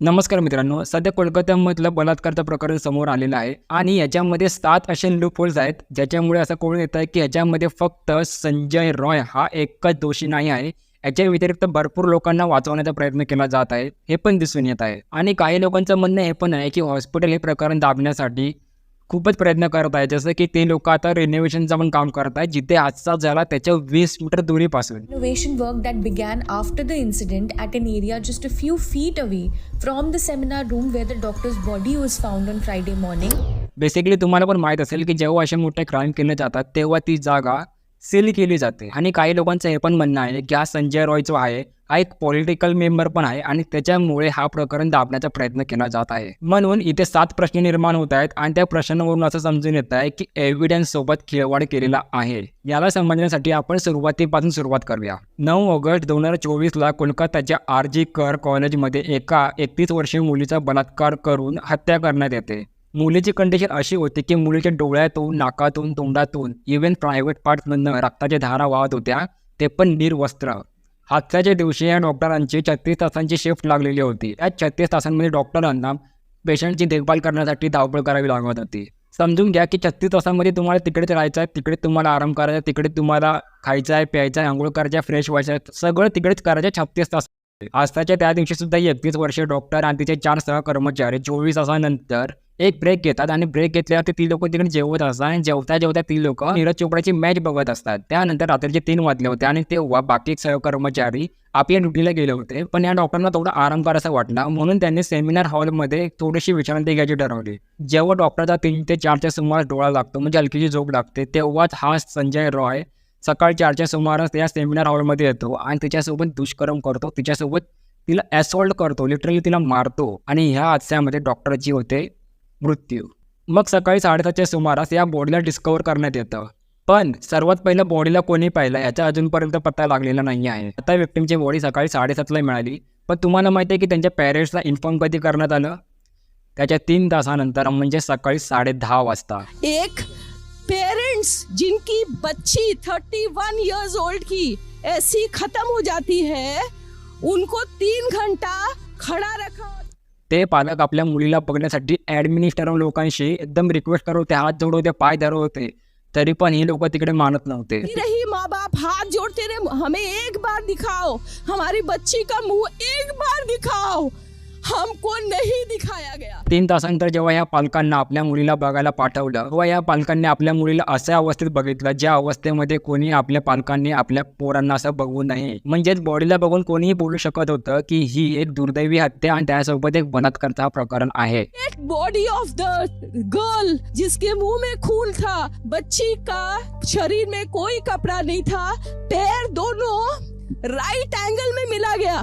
नमस्कार मित्रांनो सध्या कोलकात्यामधलं बलात्कारचं प्रकरण समोर आलेलं आहे आणि याच्यामध्ये सात असे लूपहोल्स आहेत ज्याच्यामुळे असं कळून येत आहे की याच्यामध्ये फक्त संजय रॉय हा एकच दोषी नाही आहे. याच्या व्यतिरिक्त भरपूर लोकांना वाचवण्याचा प्रयत्न केला जात आहे हे पण दिसून येत आहे. आणि काही लोकांचं म्हणणं हे पण आहे की हॉस्पिटल हे प्रकरण दाबण्यासाठी खूपच प्रयत्न करत आहे. जसं की ते लोक आता रिनोव्हेशन पण काम करत आहे जिथे आजचा झाला त्याच्या वीस metre दुरीपासून. Renovation work that began after the incident at an area just a few feet away from the seminar room where the doctor's body was found on Friday morning basically तुम्हाला पण माहीत असेल की जेव्हा असे मोठे क्राईम केले जातात तेव्हा ती जागा सील केली जाते. आणि काही लोकांचं हे पण म्हणणं आहे की हा संजय रॉय जो आहे हा एक पॉलिटिकल मेंबर पण आहे आणि त्याच्यामुळे हा प्रकरण दाबण्याचा प्रयत्न केला जात आहे. म्हणून इथे सात प्रश्न निर्माण होत आहेत आणि त्या प्रश्नावरून असं समजून येत आहे की एव्हिडन्स सोबत खेळवाड केलेला आहे. याला समजण्यासाठी आपण सुरुवातीपासून सुरुवात करूया. नऊ ऑगस्ट दोन हजार चोवीसला कोलकाताच्या आर जी कर कॉलेजमध्ये एका एकतीस वर्षीय मुलीचा बलात्कार करून हत्या करण्यात येते. मुलीची कंडिशन अशी होती की मुलीच्या डोळ्यातून नाकातून तोंडातून इव्हन प्रायव्हेट पार्टमधनं रक्ताच्या धारा वाहत होत्या ते पण निर्वस्त्र. हादसाच्या दिवशी या डॉक्टरांची छत्तीस तासांची शिफ्ट लागलेली होती. या छत्तीस तासांमध्ये डॉक्टरांना पेशंटची देखभाल करण्यासाठी धावपळ करावी लागत होती. समजून घ्या की छत्तीस तासांमध्ये तुम्हाला तिकडेच राहायचं आहे तिकडे तुम्हाला आराम करायचा आहे तिकडे तुम्हाला खायचं आहे प्यायचं आहे आंघोळ करायचं आहे फ्रेश व्हायचं आहे सगळं तिकडेच करायचं आहे छत्तीस तास आजताच्या त्या दिवशी सुद्धा एकतीस वर्षीय डॉक्टर आणि तिचे चार सहकर्मचारी चोवीस तासानंतर एक ब्रेक घेतात आणि ब्रेक घेतल्यावर ती लोक तिकडे जेवत असतात आणि जेवता जेवता ती लोक नीरज चोपडाची मॅच बघत असतात. त्यानंतर रात्रीचे तीन वाजले होते आणि तेव्हा बाकी सहकर्मचारी आपल्या ड्युटीला गेले होते. पण या डॉक्टरना थोडा आराम करायचा वाटला. म्हणून त्यांनी सेमिनार हॉलमध्ये थोडीशी विश्रांती घ्यायची ठरवली. जेव्हा डॉक्टरचा तीन ते चारच्या सुमारास डोळा लागतो म्हणजे हलकीची झोप लागते तेव्हाच हा संजय रॉय सकाळी चारच्या सुमारास या सेमिनार हॉलमध्ये येतो आणि तिच्यासोबत दुष्कर्म करतो. तिच्यासोबत तिला ॲसॉल्ट करतो. लिटरली तिला मारतो आणि ह्या हादस्यामध्ये डॉक्टरची होते मृत्यू. मग सकाळी साडेसातच्या सुमारास या बॉडीला डिस्कवर करण्यात येतं. पण सर्वात पहिलं बॉडीला कोणी पाहिलं याचा अजूनपर्यंत पत्ता लागलेला नाही आहे. आता व्यक्तींची बॉडी सकाळी साडेसातला मिळाली. पण तुम्हाला माहिती आहे की त्यांच्या पॅरेंट्सला इन्फॉर्म कधी करण्यात आलं? त्याच्या तीन तासानंतर म्हणजे सकाळी साडे दहा वाजता. एक पेरेंट्स जिनकी बच्ची थर्टी वन ईयर्स ओल्ड की ऐसी खत्म हो जाती है उनको तीन घंटा खड़ा रखा। ते पालक आपल्या मुलीला बघण्यासाठी ॲडमिनिस्ट्रेटिव्ह लोकांशी एकदम रिक्वेस्ट करत होते हात जोडत होते पाय धरत होते. तरी पण ही लोक तिकडे मानत नव्हते. रही माँ बाप हाथ जोड़ते रहे हमें एक बार दिखाओ हमारी बच्ची का मुँह एक बार दिखाओ. हमको नहीं दिखाया गया। तीन तासानंतर जेव्हा या पालकांना आपल्या मुलीला बघायला पाठवलं तेव्हा या पालकांनी आपल्या मुलीला अशा अवस्थेत बघितलं ज्या अवस्थेमध्ये कोणी आपल्या पालकांनी आपल्या पोरांना असं बघू नये. म्हणजेच बॉडीला बघून कोणीही बोलू शकत होतं की ही एक दुर्दैवी हत्या आणि त्यासोबत एक बलात्कारचा प्रकरण आहे. बॉडी ऑफ द गर्ल जिसके मुंह में खून था बच्ची का शरीर में कोई कपड़ा नहीं था पैर दोनों राइट एंगल में मिला गया।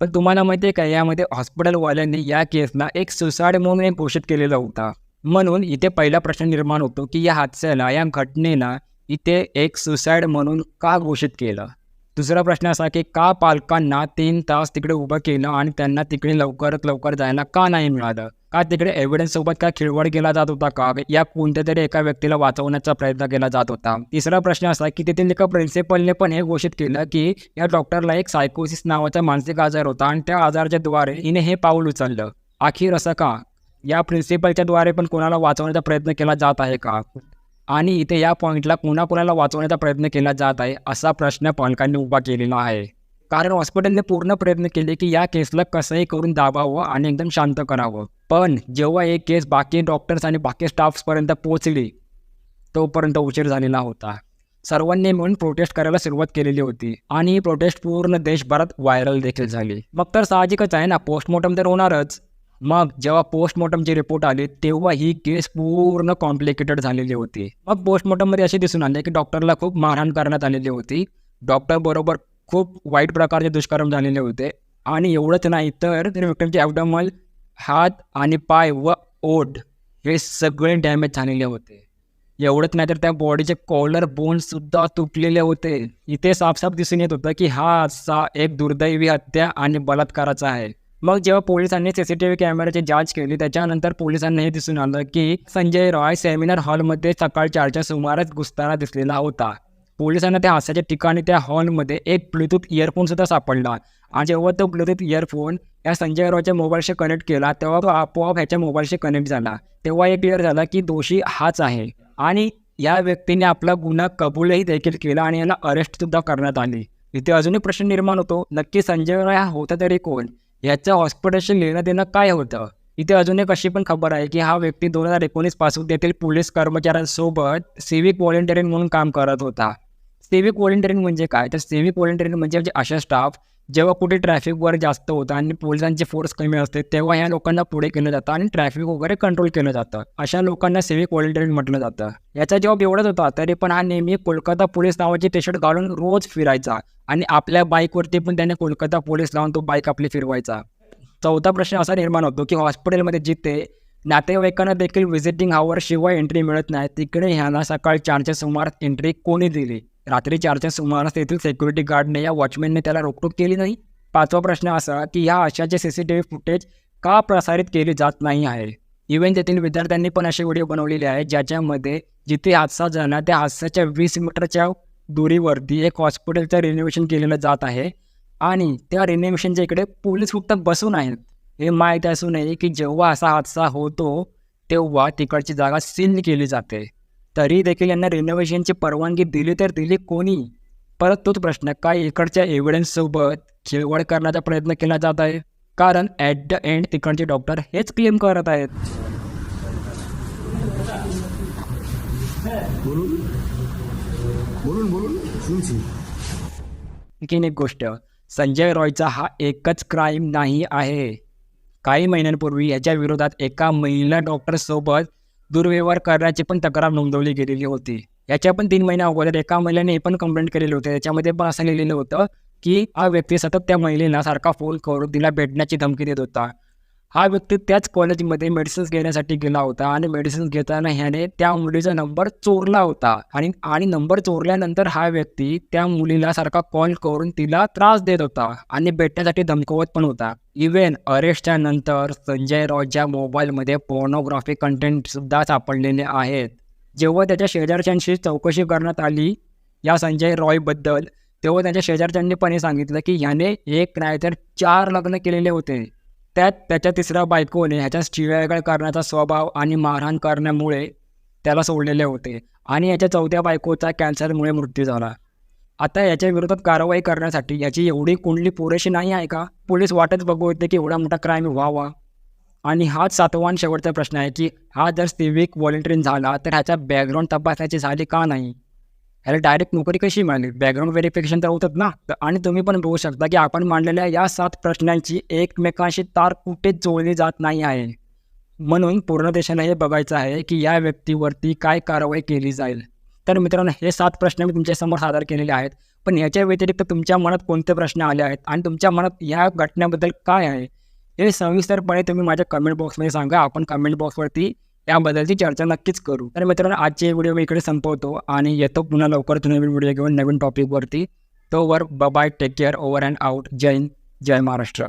पण तुम्हाला माहिती आहे का यामध्ये हॉस्पिटलवाल्यांनी या केसला एक सुसाईड म्हणून घोषित केलेला होता. म्हणून इथे पहिला प्रश्न निर्माण होतो की या हादस्याला या घटनेला इथे एक सुसाईड म्हणून का घोषित केलं? दुसरा प्रश्न असा की का पालकांना तीन तास तिकडे उभं केलं आणि त्यांना तिकडे लवकरात लवकर जायला का नाही मिळालं? का तिकडे एव्हिडन्स सोबत खिळवड केला जात होता का? या कोणत्या तरी एका व्यक्तीला वाचवण्याचा प्रयत्न केला जात होता. तिसरा प्रश्न असा की तेथील एका प्रिन्सिपलने पण हे घोषित केलं की या डॉक्टरला एक सायकोसिस नावाचा मानसिक आजार होता आणि त्या आजाराच्या द्वारे हिने हे पाऊल उचललं. अखेर असं का? या प्रिन्सिपलच्या द्वारे पण कोणाला वाचवण्याचा प्रयत्न केला जात आहे का? आणि इथे या पॉईंटला कोणाकोणाला वाचवण्याचा प्रयत्न केला जात आहे? असा प्रश्न पालकांनी उभा केलेला आहे. कारण हॉस्पिटलने पूर्ण प्रयत्न केले की या केसला कसंही करून दाबावं आणि एकदम शांत करावं. पण जेव्हा एक केस बाकी डॉक्टर्स आणि बाकी स्टाफ्सपर्यंत पोचली तोपर्यंत उशीर झालेला होता. सर्वांनी मिळून प्रोटेस्ट करायला सुरुवात केलेली होती आणि ही प्रोटेस्ट पूर्ण देशभरात व्हायरल देखील झाली. मग तर साहजिकच आहे ना पोस्टमॉर्टम तर होणारच. मग जेव्हा पोस्टमॉर्टमची रिपोर्ट आली तेव्हा ही केस पूर्ण कॉम्प्लिकेटेड झालेली होती. मग पोस्टमॉर्टममध्ये असे दिसून आले की डॉक्टरला खूप मारहाण करण्यात आलेली होती. डॉक्टर बरोबर खूप वाईट प्रकारचे दुष्कर्म झालेले होते. आणि एवढंच नाही तर विक्टिमचे ॲबडमल हात आणि पाय व ओठ हे सगळे डॅमेज झालेले होते. एवढंच नाही तर त्या बॉडीचे कॉलर बोनसुद्धा तुटलेले होते. इथे साफसाफ दिसून येत होतं की हा असा एक दुर्दैवी हत्या आणि बलात्काराचा आहे. मग जेव्हा पोलिसांनी सी सी टी व्ही कॅमेऱ्याची जांच केली त्याच्यानंतर पोलिसांना हे दिसून आलं की संजय रॉय सेमिनार हॉलमध्ये सकाळ चारच्या सुमारास घुसताना दिसलेला होता. पोलिसांना त्या हास्याच्या ठिकाणी त्या हॉलमध्ये एक ब्लूटूथ इयरफोन सुद्धा सापडला. आणि जेव्हा तो ब्लूटूथ इयरफोन या संजय रावच्या मोबाईलशी कनेक्ट केला तेव्हा तो आपोआप ह्याच्या मोबाईलशी कनेक्ट झाला. तेव्हा हे क्लिअर झालं की दोषी हाच आहे. आणि या व्यक्तीने आपला गुन्हा कबूलही देखील केला आणि याला अरेस्टसुद्धा करण्यात आली. इथे अजूनही प्रश्न निर्माण होतो नक्की संजय राय हा होता तरी कोण? याचं हॉस्पिटलशी लेणं देणं काय होतं? इथे अजून एक अशी पण खबर आहे की हा व्यक्ती दोन हजार एकोणीसपासून तेथील पोलीस कर्मचाऱ्यांसोबत सिव्हिक व्हॉलेंटिअरिंग म्हणून काम करत होता. सेविक व्हॉलेंटिअरिंग म्हणजे काय? तर सेविक व्हॉलेंटिअरिंग म्हणजे म्हणजे अशा स्टाफ जेव्हा कुठे ट्रॅफिक जास्त होतं आणि पोलिसांचे फोर्स कमी असते तेव्हा ह्या लोकांना पुढे केलं जातं आणि ट्रॅफिक वगैरे कंट्रोल केलं जातं. अशा लोकांना सेविक व्हॉलेंटिअरिंग म्हटलं जातं. याचा जॉब एवढाच होता तरी पण हा नेहमी कोलकाता पोलीस नावाची टी शर्ट घालून रोज फिरायचा आणि आपल्या बाईकवरती पण त्याने कोलकाता पोलीस लावून तो बाईक आपली फिरवायचा. चौथा प्रश्न असा निर्माण होतो की हॉस्पिटलमध्ये जिथे नातेवाईकांना देखील व्हिजिटिंग आवर शिवाय एंट्री मिळत नाही तिकडे ह्याला सकाळी चारच्या सुमारास एंट्री कोणी दिली? रात्री चारच्या सुमारास तेथील सेक्युरिटी गार्डने या वॉचमॅनने त्याला रोकटोक केली नाही. पाचवा प्रश्न असा की ह्या अशाचे C C T V footage का प्रसारित केली जात नाही आहे? इव्हन तेथील विद्यार्थ्यांनी पण असे व्हिडिओ बनवलेले आहेत ज्याच्यामध्ये जिथे हादसा झाला त्या हादसाच्या वीस मीटरच्या दुरीवरती एक हॉस्पिटलचं रिनोव्हेशन केलेलं जात आहे. आणि त्या रिनोव्हेशनच्या इकडे पोलीस फक्त बसून आहेत. हे माहीत असू नये की जेव्हा असा हादसा होतो तेव्हा तिकडची जागा सील केली जाते. तरी देखील यांना रिनोव्हेशनची परवानगी दिली तर दिली कोणी? परत तोच प्रश्न काय इकडच्या एव्हिडन्ससोबत खेळवड करण्याचा प्रयत्न केला जात आहे? कारण ॲट द एंड तिकडचे डॉक्टर हेच क्लेम करत आहेत. आणखीन एक गोष्ट संजय रॉयचा हा एकच क्राईम नाही आहे. काही महिन्यांपूर्वी याच्या विरोधात एका महिला डॉक्टरसोबत दुर्व्यवहार करण्याची पण तक्रार नोंदवली गेलेली होती. याच्या पण तीन महिन्या अगोदर एका महिलेने हे पण कंप्लेंट केलेली होती. त्याच्यामध्ये पण असं लिहिलेलं होतं की हा व्यक्ती सतत त्या महिलेला सारखा फोन करून तिला भेटण्याची धमकी देत होता. हा व्यक्ती त्याच कॉलेजमध्ये मेडिसिन्स घेण्यासाठी गेला होता आणि मेडिसिन्स घेताना ह्याने त्या मुलीचा नंबर चोरला होता. आणि आणि नंबर चोरल्यानंतर हा व्यक्ती त्या मुलीला सारखा कॉल करून तिला त्रास देत होता आणि भेटण्यासाठी धमकवत पण होता. इव्हन अरेस्टच्या नंतर संजय रॉयच्या मोबाईलमध्ये पोर्नोग्राफी कंटेंटसुद्धा सापडलेले आहेत. जेव्हा त्याच्या शेजारच्यांशी चौकशी करण्यात आली या संजय रॉयबद्दल तेव्हा त्याच्या शेजारच्यांनी पण हे सांगितलं की ह्याने एक नाही तर चार लग्न केलेले होते. त्यात त्याच्या तिसऱ्या बायकोने ह्याच्या शिव्यागाळ करण्याचा स्वभाव आणि मारहाण करण्यामुळे त्याला सोडलेले होते आणि याच्या चौथ्या बायकोचा कॅन्सरमुळे मृत्यू झाला. आता याच्या विरोधात कारवाई करण्यासाठी याची एवढी कुंडली पुरेशी नाही आहे का? पोलीस वाटच बघू होते की एवढा मोठा क्राईम व्हावा. आणि हाच सातवा शेवटचा प्रश्न आहे की हा जर सिविक व्हॉलेंटिअरिंग झाला तर ह्याचा बॅकग्राऊंड तपासण्याची झाली का नाही? ह्याला डायरेक्ट नोकरी कशी मिळाली? बॅकग्राऊंड व्हेरिफिकेशन तर होतात ना. तर आणि तुम्ही पण बघू शकता की आपण मांडलेल्या या सात प्रश्नांची एकमेकांशी तार कुठेच जोडली जात नाही आहे. म्हणून पूर्ण देशाला हे बघायचं आहे की या व्यक्तीवरती काय कारवाई केली जाईल. तर मित्रांनो हे सात प्रश्न मी तुमच्यासमोर सादर केलेले आहेत. पण याच्या व्यतिरिक्त तुमच्या मनात कोणते प्रश्न आले आहेत? आणि तुमच्या मनात या घटनेबद्दल काय आहे? हे सविस्तरपणे तुम्ही माझ्या कमेंट बॉक्समध्ये सांगा. आपण कमेंट बॉक्सवरती याबद्दलची चर्चा नक्कीच करू. तर मित्रांनो आजचे व्हिडिओ मी इकडे संपवतो आणि येतो पुन्हा लवकरच नवीन व्हिडिओ घेऊन नवीन टॉपिकवरती तोवर bye take care over and out Jai Hind Jai Maharashtra.